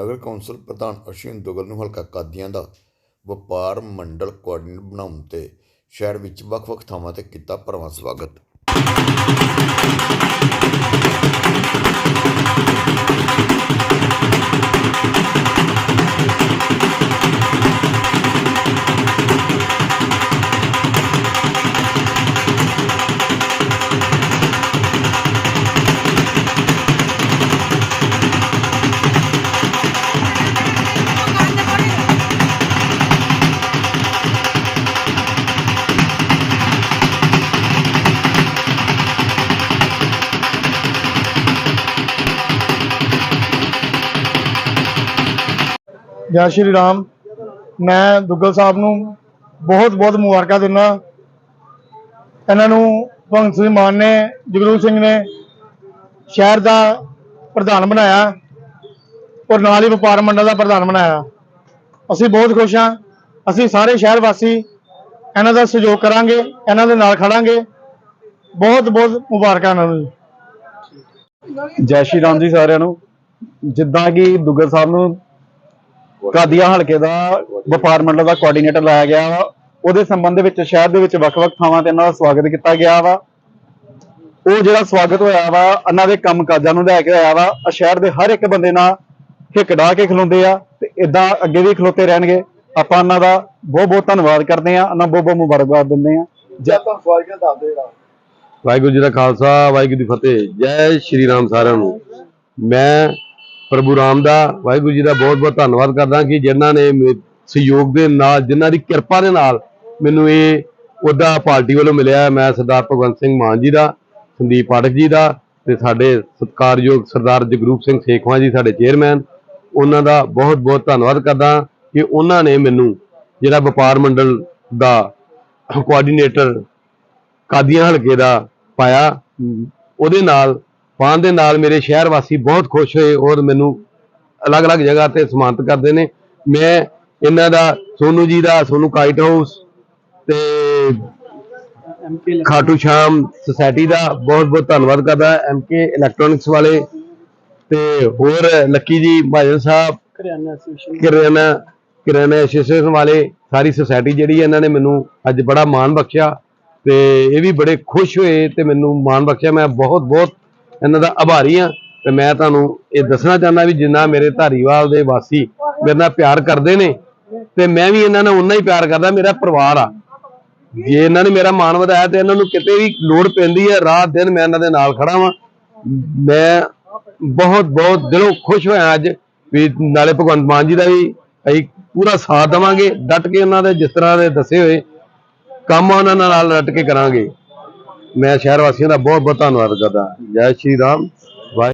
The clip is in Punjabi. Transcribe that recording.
ਨਗਰ ਕੌਂਸਲ ਪ੍ਰਧਾਨ ਅਸ਼ਵਿਨ ਦੁਗਲ ਨੂੰ ਹਲਕਾ ਕਾਦੀਆਂ ਦਾ ਵਪਾਰ ਮੰਡਲ ਕੋਆਰਡੀਨੇਟਰ ਬਣਾਉਣ ਤੇ ਸ਼ਹਿਰ ਵਿੱਚ ਵੱਖ-ਵੱਖ ਥਾਵਾਂ ਤੇ ਕੀਤਾ ਭਰਵਾਂ ਸਵਾਗਤ। ਜੈ ਸ਼੍ਰੀ ਰਾਮ। ਮੈਂ ਦੁੱਗਲ ਸਾਹਿਬ ਨੂੰ ਬਹੁਤ ਬਹੁਤ ਮੁਬਾਰਕਾਂ ਦਿੰਦਾ। ਇਹਨਾਂ ਨੂੰ ਭਗਤ ਸਿੰਘ ਮਾਨ ਨੇ ਜਗਰੂ ਸਿੰਘ ਨੇ ਸ਼ਹਿਰ ਦਾ ਪ੍ਰਧਾਨ ਬਣਾਇਆ ਔਰ ਨਾਲ ਹੀ ਵਪਾਰ ਮੰਡਲ ਦਾ ਪ੍ਰਧਾਨ ਬਣਾਇਆ। ਅਸੀਂ ਬਹੁਤ ਖੁਸ਼ ਹਾਂ। ਅਸੀਂ ਸਾਰੇ ਸ਼ਹਿਰ ਵਾਸੀ ਇਹਨਾਂ ਦਾ ਸਹਿਯੋਗ ਕਰਾਂਗੇ, ਇਹਨਾਂ ਦੇ ਨਾਲ ਖੜਾਂਗੇ। ਬਹੁਤ ਬਹੁਤ ਮੁਬਾਰਕਾਂ ਇਹਨਾਂ ਨੂੰ ਜੈ ਸ਼੍ਰੀ ਰਾਮ ਜੀ ਸਾਰਿਆਂ ਨੂੰ। ਜਿੱਦਾਂ ਕਿ ਦੁੱਗਲ ਸਾਹਿਬ ਨੂੰ ਕਾਦੀਆਂ ਹਲਕੇ ਦਾ ਵਪਾਰ ਮੰਡਲ ਦਾ ਕੋਆਰਡੀਨੇਟਰ ਲਾਇਆ ਗਿਆ ਵਾ। ਉਹਦੇ ਸੰਬੰਧ ਦੇ ਵਿੱਚ ਸ਼ਹਿਰ ਦੇ ਵਿੱਚ ਵੱਖ-ਵੱਖ ਥਾਵਾਂ ਤੇ ਇਹਨਾਂ ਦਾ ਸਵਾਗਤ ਕੀਤਾ ਗਿਆ ਵਾ। ਉਹ ਜਿਹੜਾ ਸਵਾਗਤ ਹੋਇਆ ਵਾ ਇਹਨਾਂ ਦੇ ਕੰਮ ਕਾਜਾਂ ਨੂੰ ਲੈ ਕੇ ਹੋਇਆ ਵਾ। ਆ ਸ਼ਹਿਰ ਦੇ ਹਰ ਇੱਕ ਬੰਦੇ ਨਾਲ ਹਿੱਕ ਢਾ ਕੇ ਖਲੋਂਦੇ ਆ ਤੇ ਇਦਾਂ ਅੱਗੇ ਵੀ ਖਲੋਤੇ ਰਹਿਣਗੇ। ਆਪਾਂ ਇਹਨਾਂ ਦਾ ਬਹੁਤ ਬਹੁਤ ਧੰਨਵਾਦ ਕਰਦੇ ਆ। ਇਹਨਾਂ ਬਹੁਤ ਬਹੁਤ ਮੁਬਾਰਕਬਾਦ ਦਿੰਦੇ ਆ। ਜੈ ਵਾਹਿਗੁਰੂ ਜੀ ਦਾ ਖਾਲਸਾ ਵਾਹਿਗੁਰੂ ਜੀ ਦੀ ਫਤਿਹ। ਜੈ ਸ਼੍ਰੀ ਰਾਮ ਸਾਰਿਆਂ ਨੂੰ। ਮੈਂ ਪ੍ਰਭੂ ਰਾਮ ਦਾ ਵਾਹਿਗੁਰੂ ਜੀ ਦਾ ਬਹੁਤ ਬਹੁਤ ਧੰਨਵਾਦ ਕਰਦਾ ਕਿ ਜਿਨ੍ਹਾਂ ਨੇ ਮੇ- ਸਹਿਯੋਗ ਦੇ ਨਾਲ, ਜਿਨ੍ਹਾਂ ਦੀ ਕਿਰਪਾ ਦੇ ਨਾਲ ਮੈਨੂੰ ਇਹ ਉਹਦਾ ਪਾਰਟੀ ਵੱਲੋਂ ਮਿਲਿਆ। ਮੈਂ ਸਰਦਾਰ ਭਗਵੰਤ ਸਿੰਘ ਮਾਨ ਜੀ ਦਾ, ਸੰਦੀਪ ਪਾਠਕ ਜੀ ਦਾ ਤੇ ਸਾਡੇ ਸਤਿਕਾਰਯੋਗ ਸਰਦਾਰ ਜਗਰੂਪ ਸਿੰਘ ਸੇਖਵਾਂ ਜੀ, ਸਾਡੇ ਚੇਅਰਮੈਨ, ਉਹਨਾਂ ਦਾ ਬਹੁਤ ਬਹੁਤ ਧੰਨਵਾਦ ਕਰਦਾ ਕਿ ਉਹਨਾਂ ਨੇ ਮੈਨੂੰ ਜਿਹੜਾ ਵਪਾਰ ਮੰਡਲ ਦਾ ਕੋਆਰਡੀਨੇਟਰ ਕਾਦੀਆਂ ਹਲਕੇ ਦਾ ਪਾਇਆ। ਉਹਦੇ ਨਾਲ ਪਾਉਣ ਦੇ ਨਾਲ ਮੇਰੇ ਸ਼ਹਿਰ ਵਾਸੀ ਬਹੁਤ ਖੁਸ਼ ਹੋਏ ਔਰ ਮੈਨੂੰ ਅਲੱਗ-ਅਲੱਗ ਜਗ੍ਹਾ ਤੇ ਸਨਮਾਨਿਤ ਕਰਦੇ ਨੇ। ਮੈਂ ਇਹਨਾਂ ਦਾ ਸੋਨੂ ਜੀ ਦਾ ਸੋਨੂ ਕਾਈਟ ਹਾਊਸ ਤੇ ਖਾਟੂ ਸ਼ਾਮ ਸੁਸਾਇਟੀ ਦਾ ਬਹੁਤ-ਬਹੁਤ ਧੰਨਵਾਦ ਕਰਦਾ ਐਮਕੇ ਇਲੈਕਟ੍ਰੋਨਿਕਸ ਵਾਲੇ ਤੇ ਹੋਰ ਲੱਕੀ ਜੀ ਭਾਜਨ ਸਾਹਿਬ ਕਿਰਿਆਨਾ ਕਿਰਿਆਨਾ ਐਸੋਸੀਏਸ਼ਨ ਵਾਲੇ ਸਾਰੀ ਸੁਸਾਇਟੀ ਜਿਹੜੀ ਹੈ ਇਹਨਾਂ ਨੇ ਮੈਨੂੰ ਅੱਜ ਬੜਾ ਮਾਣ ਬਖਸ਼ਿਆ ਤੇ ਇਹ ਵੀ ਬੜੇ ਖੁਸ਼ ਹੋਏ ਤੇ ਮੈਨੂੰ ਮਾਣ ਬਖਸ਼ਿਆ। ਮੈਂ ਬਹੁਤ ਬਹੁਤ ਇਹਨਾਂ ਦਾ ਆਭਾਰੀ ਹਾਂ ਤੇ ਮੈਂ ਤੁਹਾਨੂੰ ਇਹ ਦੱਸਣਾ ਚਾਹੁੰਦਾ ਵੀ ਜਿੰਨਾ ਮੇਰੇ ਧਾਰੀਵਾਲ ਦੇ ਵਾਸੀ ਮੇਰੇ ਨਾਲ ਪਿਆਰ ਕਰਦੇ ਨੇ ਤੇ ਮੈਂ ਵੀ ਇਹਨਾਂ ਨਾਲ ਉਨਾ ਹੀ ਪਿਆਰ ਕਰਦਾ, ਮੇਰਾ ਪਰਿਵਾਰ ਆ। ਜੇ ਇਹਨਾਂ ਨੇ ਮੇਰਾ ਮਾਣ ਵਧਾਇਆ ਤੇ ਇਹਨਾਂ ਨੂੰ ਕਿਤੇ ਵੀ ਲੋੜ ਪੈਂਦੀ ਹੈ, ਰਾਤ ਦਿਨ ਮੈਂ ਇਹਨਾਂ ਦੇ ਨਾਲ ਖੜਾ ਵਾਂ। ਮੈਂ ਬਹੁਤ ਬਹੁਤ ਦਿਲੋਂ ਖੁਸ਼ ਹੋਇਆ ਅੱਜ ਵੀ ਨਾਲੇ ਭਗਵੰਤ ਮਾਨ ਜੀ ਦਾ ਵੀ ਅਸੀਂ ਪੂਰਾ ਸਾਥ ਦੇਵਾਂਗੇ, ਡਟ ਕੇ ਉਹਨਾਂ ਦੇ ਜਿਸ ਤਰ੍ਹਾਂ ਦੇ ਦੱਸੇ ਹੋਏ ਕੰਮ ਉਹਨਾਂ ਨਾਲ ਡਟ ਕੇ ਕਰਾਂਗੇ। ਮੈਂ ਸ਼ਹਿਰ ਵਾਸੀਆਂ ਦਾ ਬਹੁਤ ਬਹੁਤ ਧੰਨਵਾਦ ਕਰਦਾ ਜੈ ਸ਼੍ਰੀ ਰਾਮ।